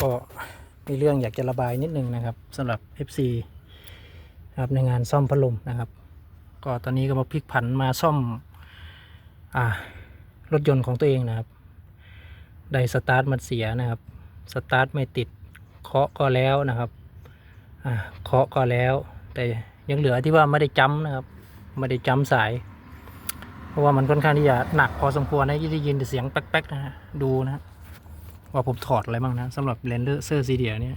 ก็มีเรื่องอยากจะระบายนิดนึงนะครับสำหรับ FC นะครับในงานซ่อมพัดลมนะครับ ก็ตอนนี้ก็มาพลิกผันมาซ่อมอ่ารถยนต์ของตัวเองนะครับ ได้สตาร์ทมันเสียนะครับสตาร์ทไม่ติดเคาะก็แล้วนะครับอ่าเคาะก็แล้ว แต่ยังเหลือที่ว่าไม่ได้จำนะครับไม่ได้จำสาย เพราะว่ามันค่อนข้างที่จะหนักพอสมควรนะที่ได้ยินแต่เสียงแป๊กๆนะฮะดูนะฮะ ว่าผมถอดอะไรบ้างนะสำหรับเลนเซอร์ซีเดียเนี่ย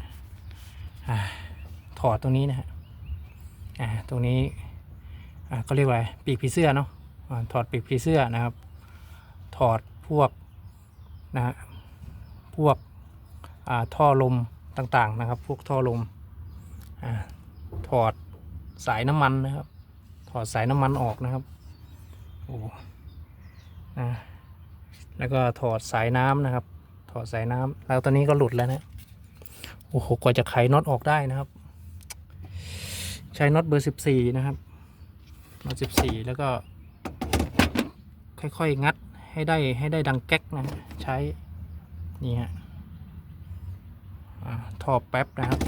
ถอดตรงนี้นะฮะตรงนี้ก็เรียกว่าปีกผีเสื้อเนาะถอดปีกผีเสื้อนะครับ ถอดพวกนะฮะพวกท่อลมต่างๆนะครับ พวกท่อลมอถอดสายน้ำมันนะครับ ถอดสายน้ำมันออกนะครับโอ้นะแล้วก็ถอดสายน้ำนะครับ ถอดสายน้ำแล้วตอนนี้ก็หลุดแล้วนะโอ้โหกว่าจะไขน็อตออกได้นะครับ ใช้น็อตเบอร์สิบสี่นะครับน็อตสิบสี่แล้วก็ ค่อยๆงัดให้ได้ให้ได้ดังแก๊กนะใช้นี่ฮะท่อแป๊บนะครับ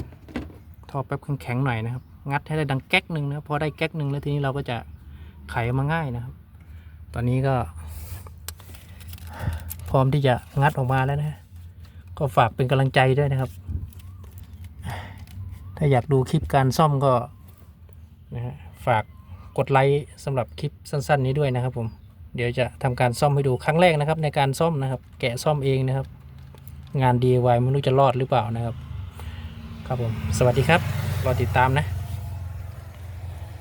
ท่อแป๊บแข็งๆหน่อยนะครับ งัดให้ได้ดังแก๊กหนึ่งนะพอได้แก๊กหนึ่งแล้วทีนี้เราก็จะไขมาง่ายนะครับ ตอนนี้ก็ ร้อมที่จะงัดออกมาแล้วนะ ก็ฝากเป็นกำลังใจด้วยนะครับ ถ้าอยากดูคลิปการซ่อมก็นะฮะฝากกดไลค์สำหรับคลิปสั้น ๆ นี้ด้วยนะครับ ผม เดี๋ยวจะทำการซ่อมให้ดูครั้งแรกนะครับ ในการซ่อมนะครับ แกะซ่อมเองนะครับ งาน DIY ไม่รู้จะรอดหรือเปล่านะครับ ครับผม สวัสดีครับ รอติดตามนะ